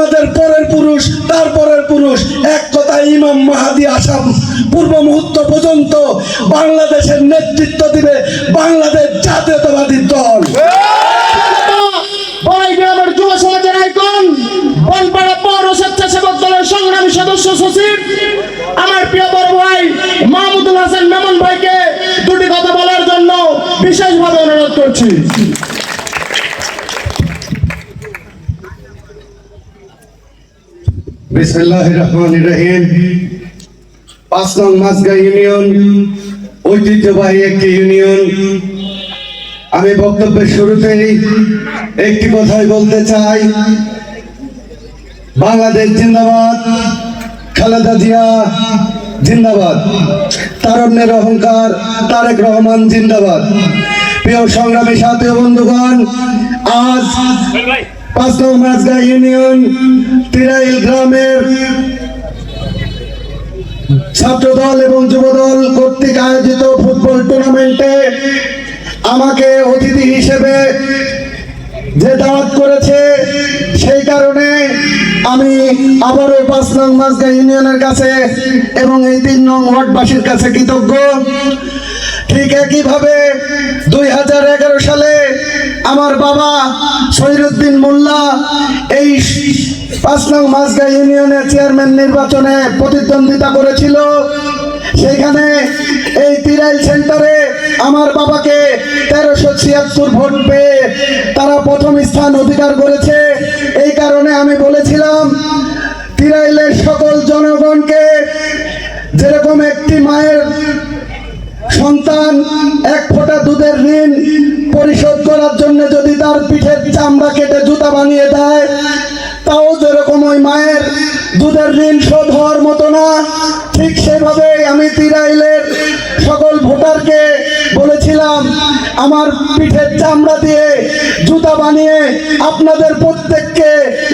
আমাদের পরের পুরুষ তারপরের পুরুষ। এক কথায় ইমাম মাহাদি আসাম পূর্ব মুহূর্ত পর্যন্ত বাংলাদেশের নেতৃত্ব দিবে বাংলাদেশ জাতীয়তাবাদী দল। সংগ্রামী সদস্য সচিব প্রিয় ভাই মাহমুদুল মেমন ভাইকে কথা বলার জন্য অনুরোধ করছি। পাঁচ নং মাসগা ইউনিয়ন, ঐতিহ্যবাহী একটি ইউনিয়ন। আমি বক্তব্যের শুরুতেই একটি কথাই বলতে চাই। বাংলাদেশ জিন্দাবাদ, খালেদা জিয়া জিন্দাবাদ, তারণ্যের অহংকার, তারেক রহমান জিন্দাবাদ। প্রিয় সংগ্রামী সাথী বন্ধুগণ, আজ পাঁচ নং মাসগা ইউনিয়ন তিরাইল গ্রামের ছাত্রদল এবং যুবদল কর্তৃক আয়োজিত ফুটবল টুর্নামেন্টে আমাকে অতিথি হিসেবে যে দাওয়াত করেছে, সেই কারণে আমি আবারও পাঁচ নং মাসগা ইউনিয়নের কাছে এবং এই তিন নং ওয়ার্ডবাসীর কাছে কৃতজ্ঞ। ঠিক একইভাবে দুই হাজার এগারো সালে আমার বাবা শহীদুদ্দিন মোল্লা এই পাঁচ নং মাসগা ইউনিয়নের চেয়ারম্যান নির্বাচনে প্রতিদ্বন্দ্বিতা করেছিল। সেইখানে এই তিরাইল সেন্টারে আমার বাবাকে তেরোশো ছিয়াত্তর ভোট পেয়ে তারা প্রথম স্থান অধিকার করেছে। এই কারণে আমি বলেছিলাম, তিরাইলের সকল জনগণকে যেরকম একটি মায়ের সন্তান এক ফোঁটা দুধের ঋণ পরিশোধ করার জন্য যদি তার পিঠের চামড়া কেটে জুতা বানিয়ে দেয়, তাও যেরকম ওই মায়ের দুধের ঋণ শোধ হওয়ার মতো না, ঠিক সেভাবে আমি তিরাইলের সকল ভোটারকে বলেছিলাম আমার পিঠের চামড়া দিয়ে জুতা বানিয়ে আপনাদের প্রত্যেককে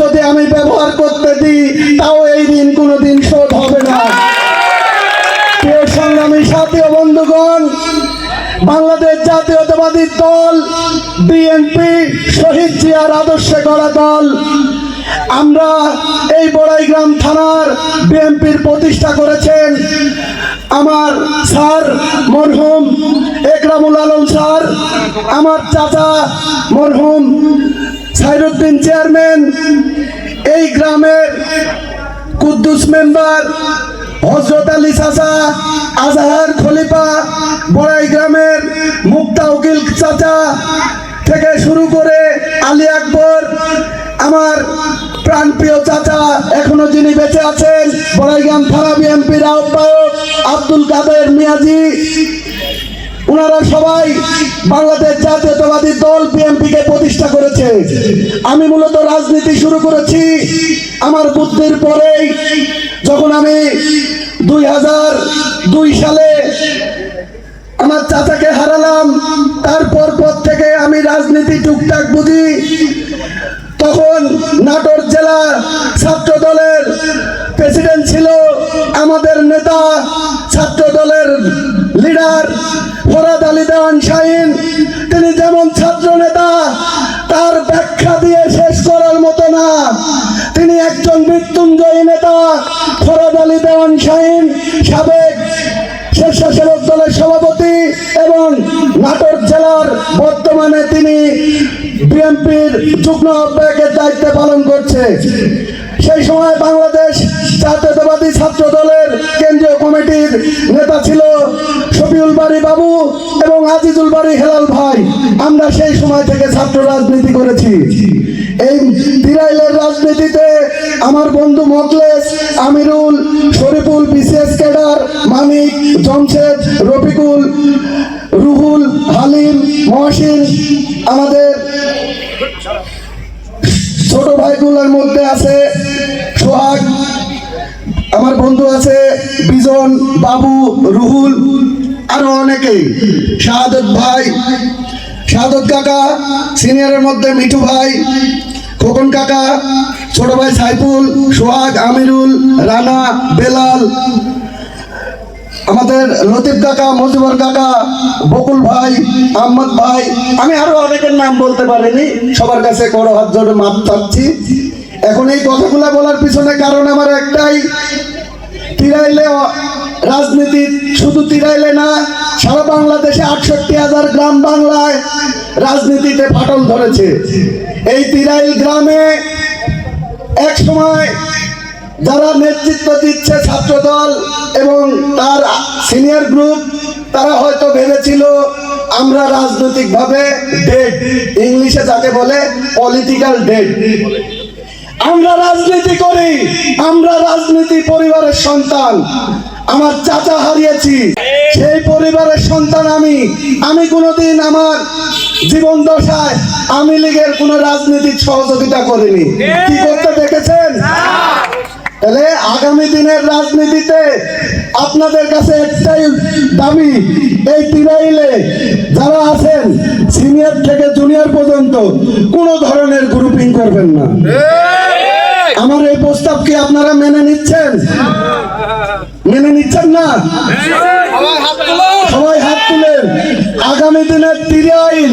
যদি আমি ব্যবহার করতে দিই, তাও এই ঋণ কোনোদিন শোধ হবে না। প্রিয় সংগ্রামী সাথী বন্ধুগণ, বাংলাদেশ জাতীয়তাবাদী দল, বিএনপি, শহীদ জিয়ার আদর্শে গড়া দল, আমরা এই বড়াইগ্রাম থানার বিএনপির প্রতিষ্ঠা করেছেন আমার স্যার মরহুম একরামুল আলম স্যার, আমার চাচা মরহুম সাইরুদ্দিন চেয়ারম্যান, এই গ্রামের কুদ্দুস মেম্বার হজরত আলী চাচা, আজাহার খলিফা, বড়াই গ্রামের মুক্তা উকিল চাচা থেকে শুরু করে আলী আকবর, আমার প্রাণপ্রিয় চাচা এখনও যিনি বেঁচে আছেন, বড়াইগ্রাম থানা বিএনপির আহ্বায়ক আব্দুল কাদের মিয়াজি ওনারা সবাই বাংলাদেশ জাতীয়তাবাদী দল বিএনপিকে প্রতিষ্ঠা করেছে। আমি মূলত রাজনীতি শুরু করেছি আমার বুদ্ধির পরেই। যখন আমি দুই হাজার দুই সালে আমার চাচাকে হারালাম তারপর পর থেকে আমি রাজনীতি টুকটাক বুঝি। তখন নাটোর জেলা ছাত্র দলের প্রেসিডেন্ট ছিল আমাদের নেতা, ছাত্র দলের লিডার। ফরাদ আলী দেওয়ান শাহিন, তিনি যেমন ছাত্র নেতা তার ব্যাখ্যা দিয়ে শেষ করার মতো না। তিনি একজন মৃত্যুঞ্জয়ী নেতা, ফরাদ আলী দেওয়ান শাহিন, সাবেক স্বেচ্ছাসেবক দলের সভাপতি এবং নাটোর জেলার বর্তমানে তিনি বিএনপির যুগ্ম আহ্বায়কের দায়িত্ব পালন করছে। সেই সময় বাংলাদেশ জাতীয়তাবাদী ছাত্র দলের কেন্দ্রীয় কমিটির নেতা ছিল বাবু এবং আজিজুল বাড়ি হেলাল ভাই, আমরা সেই সময় থেকে ছাত্র রাজনীতি করেছি। এই তিরাইলের রাজনীতিতে আমার বন্ধু মকলেশ আমিরুল, শরীফুল, বিসিএস মানিক, জমশেদ, রফিকুল, রুহুল, হালিম, মহসিন, আমাদের ছোট ভাইগুলোর মধ্যে আছে বিজন বাবু, রুহুল, আরও অনেকেই। শাহাদত ভাই, শাহাদত কাকা, সিনিয়রের মধ্যে মিঠু ভাই, খোকন কাকা, ছোট ভাই সাইফুল, সোহাগ, আমিরুল, রানা, বেলাল, আমাদের লতিফ কাকা মজিবর কাকা, বকুল ভাই, আহমদ ভাই। আমি আরও অনেকের নাম বলতে পারিনি, সবার কাছে বড় হাত জোড়ে মাপ চাচ্ছি। এখন এই কথাগুলো বলার পিছনে কারণ আমার একটাই তিরাইলে রাজনীতি শুধু তিরাইলে না, সারা বাংলাদেশে আটষট্টি হাজার গ্রাম বাংলায় রাজনীতিতে ফাটল ধরেছে। এই তিরাইল গ্রামে এক সময় যারা নেতৃত্ব দিচ্ছে ছাত্রদল এবং তার সিনিয়র গ্রুপ, তারা হয়তো ভেবেছিল, আমরা রাজনৈতিকভাবে ডেড ইংলিশে যাকে বলে পলিটিক্যাল ডেড আমরা রাজনীতি করি আমরা রাজনীতি পরিবারের সন্তান। আমার চাচা হারিয়েছি সেই পরিবারের সন্তান আমি। আমি কোনোদিন আমার জীবন দশায় আমি লীগের কোনো রাজনীতির সহযোগিতা করিনি। কি করতে দেখেছেন? তাহলে আগামী দিনের রাজনীতিতে আপনাদের কাছে একটাই দাবি, এই তিরাইলে যারা আছেন সিনিয়র থেকে জুনিয়র পর্যন্ত, কোনো ধরনের গ্রুপিং করবেন না। আমার এই প্রস্তাব কি আপনারা মেনে নিচ্ছেন? মেনে নিচ্ছেন না? সবাই হাত তুলেন। আগামী দিনের তিরাইল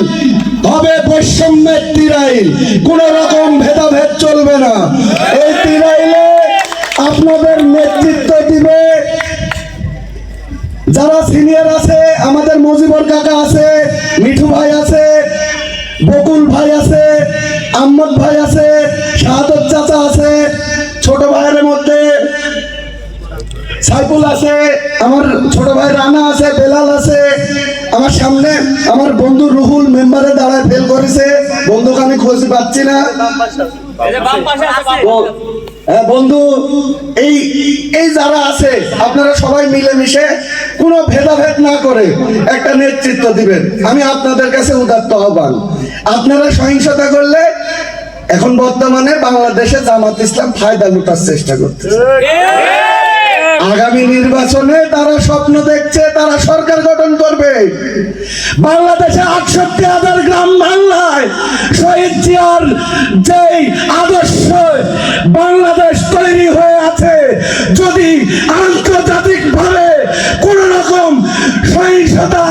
হবে বৈষম্যের তিরাইল। কোন রকম ভেদাভেদ চলবে না। এই তিরাইলে আপনাদের নেতৃত্ব দিবে যারা সিনিয়র আছে, আমাদের মজিবর কাকা আছে, মিঠু ভাই আছে, বকুল ভাই আছে, আহমদ ভাই আছে, শাহাদত চাচা আছে, ছোট ভাইয়ের মধ্যে সাইফুল আছে, আমার ছোট ভাই রানা আছে, বেলাল আছে। আমার সামনে আমার বন্ধু রুহুল মেম্বারে দাঁড়ায় ফেল করেছে। বন্ধুকে আমি খোঁজ পাচ্ছি না। হ্যাঁ বন্ধু, এই এই যারা আছে, আপনারা সবাই মিলেমিশে কোনো ভেদাভেদ না করে একটা নেতৃত্ব দিবেন। আমি আপনাদের কাছে উদাত্ত আহ্বান। আপনারা সহিংসতা করলে এখন বর্তমানে বাংলাদেশে জামাত ইসলাম ফায়দা লুটার চেষ্টা করছে আগামী নির্বাচনে তারা স্বপ্ন দেখছে, তারা সরকার গঠন করবে। বাংলাদেশে আটষট্টি হাজার গ্রাম বাংলায় শহীদ জিয়ার যেই আদর্শ বাংলাদেশ তৈরি হয়ে আছে, যদি আন্তর্জাতিক ভাবে কোন রকম সহিংসতা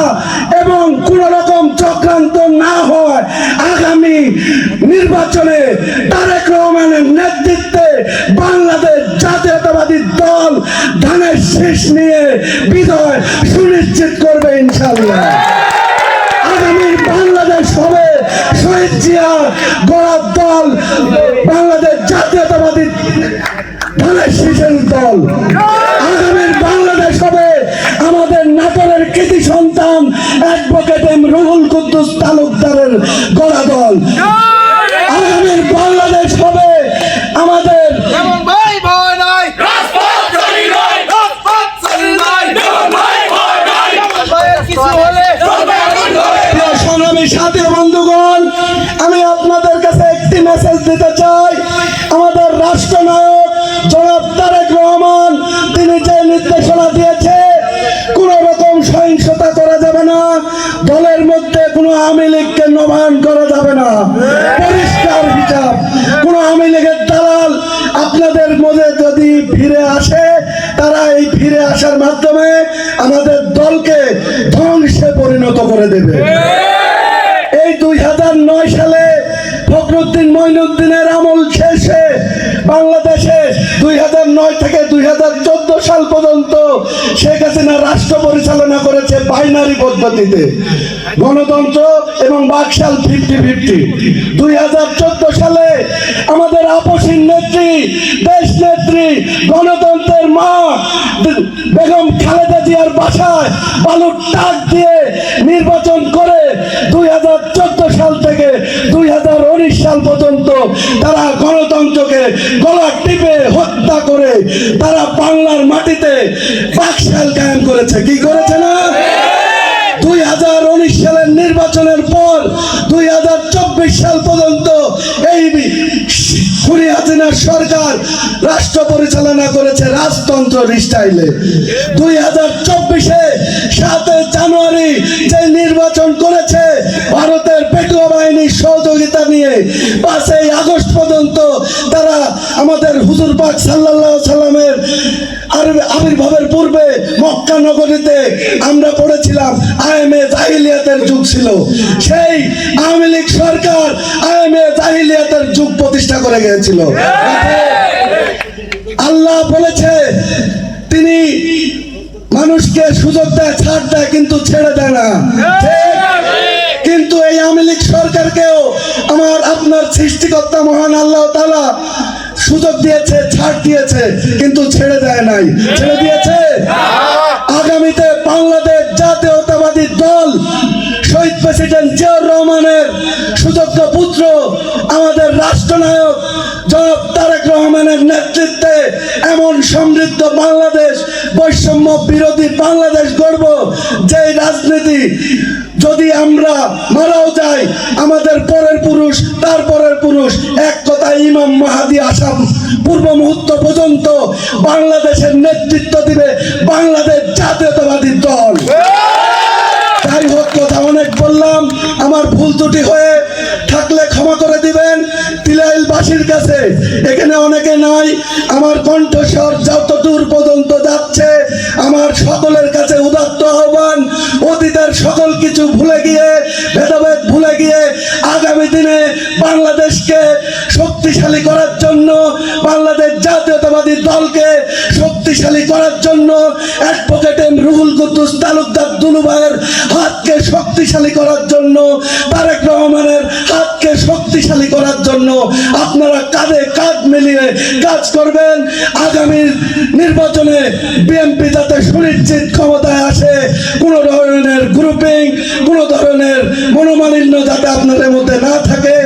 এবং কোন রকম চক্রান্ত না হয়। আগামী নির্বাচনে তারেক রহমানের নেতৃত্বে বাংলাদেশ জাতীয়তাবাদী দল ধানের শীষ নিয়ে বিজয় সুনিশ্চিত করবে ইনশাল্লাহ বাংলাদেশ হবে শহীদ জিয়া গড়ার দল, বাংলাদেশ জাতীয়তাবাদী ধানের শীষের দল। আগামীর বাংলাদেশ হবে আমাদের নাটোরের কৃতি অ্যাডভোকেট এম রুহুল কুদ্দুস তালুকদারের গড়া দল আগামীর বাংলাদেশ হবে আমাদের সংগ্রামী সাথী বন্ধুগণ আমি আপনাদের কাছে একটি মেসেজ দিতে চাই। আমাদের রাষ্ট্রনায়ক দলের মধ্যে কোনো আওয়ামী লীগকে নবায়ন করা যাবে না। পরিষ্কার হিসাব। কোন আওয়ামী লীগের দালাল আপনাদের মধ্যে যদি ফিরে আসে, তারা এই ফিরে আসার মাধ্যমে আমাদের দলকে ধ্বংসে পরিণত করে দেবে। এই দুই হাজার নয় সালে ফখরুদ্দিন মঈনুদ্দিনের আমল শেষে বাংলাদেশে দুই হাজার নয় থেকে দুই হাজার চোদ্দ সাল পর্যন্ত শেখ হাসিনা রাষ্ট্র পরিচালনা করেছে বাইনারি পদ্ধতিতে। গণতন্ত্র এবং বাকশাল ফিফটি ফিফটি। দুই হাজার চোদ্দ সালে আমাদের আপসীন নেত্রী, দেশ নেত্রী, গণতন্ত্রের মা, বেগম খালেদা জিয়ার বাসায় বালুর টাক দিয়ে নির্বাচন করে দুই হাজার চোদ্দ সাল থেকে দুই হাজার উনিশ সাল পর্যন্ত তারা গণতন্ত্রকে গলা টিপে হত্যা করে তারা বাংলার মাটিতে বাকশাল কায়েম করেছে। কি করেছে না? দুই হাজার উনিশ সালের নির্বাচনের পর দুই হাজার চব্বিশ সাল পর্যন্ত এই খুনি হাসিনার সরকার রাষ্ট্র পরিচালনা করেছে রাজতন্ত্র স্টাইলে। দুই হাজার চব্বিশে সাতই জানুয়ারি যে নির্বাচন করেছে, ভারতের পেটুয়া বাহিনীর সহযোগিতা নিয়ে পাঁচই আগস্ট পর্যন্ত তারা আমাদের হুজুর পাক সাল্লাল্লাহু সাল্লামের আবির্ভাবের পূর্বে মক্কা নগরীতে আমরা পড়েছিলাম, আইএমএ জাহিলিয়াতের যুগ ছিল। সেই আওয়ামী লীগ সরকার আইএমএ জাহিলিয়াতের যুগ প্রতিষ্ঠা করে গিয়েছিল। আল্লাহ বলেছে, তিনি মানুষকে সুযোগ দেয়, ছাড় দেয়, কিন্তু ছেড়ে দেয় না। এই আওয়ামী লীগ সরকারকেও আমার আপনার সৃষ্টিকর্তা মহান আল্লাহ তালা সুযোগ দিয়েছে, ছাড় দিয়েছে, কিন্তু ছেড়ে দেয় নাই। ছেড়ে দিয়েছে? আগামীতে বাংলাদেশ জাতীয়তাবাদী দল, শহীদ প্রেসিডেন্ট জিয়াউর রহমানের সুযোগ্য পুত্র, আমাদের রাষ্ট্রনায়ক জনাব তারেক রহমানের নেতৃত্বে এমন সমৃদ্ধ বাংলাদেশ, বৈষম্য বিরোধী বাংলাদেশ গড়ব, যেই রাজনীতি যদি আমরা মারাও যাই, আমাদের পরের পুরুষ, তার পরের পুরুষ, এক কথায় ইমাম মাহাদি আসাম পূর্ব মুহূর্ত পর্যন্ত বাংলাদেশের নেতৃত্ব দিবে বাংলাদেশ জাতীয়তাবাদী দল। যাই হোক, কথা অনেক বললাম, আমার ভুল ত্রুটি হয়ে থাকলে ক্ষমা করে দিবেন। তিলাইলবাসীর কাছে এখানে অনেকে নাই, আমার কণ্ঠস্বর যতদূর পর্যন্ত যাচ্ছে, আমার সকলের কাছে উদাত্ত আহ্বান অতীতের সকল কিছু ভুলে গিয়ে, ভেদাভেদ ভুলে গিয়ে আগামী দিনে বাংলাদেশকে শক্তিশালী করার জন্য বাংলাদেশ জাতীয়তাবাদী দলকে শক্তিশালী করার জন্য অ্যাডভোকেট এম রুহুল কুদ্দুস তালুকদার দুলু ভাইয়ের হাতকে শক্তিশালী করার জন্য, তারেক রহমানের হাতকে শক্তিশালী করার জন্য আপনারা কাঁধে কাঁধ মিলিয়ে কাজ করবেন। আগামী নির্বাচনে বিএনপি যাতে সুনিশ্চিত ক্ষমতায় আসে, কোনো ধরনের গ্রুপিং কোনো ধরনের মনোমালিন্য যাতে আপনাদের মধ্যে না থাকে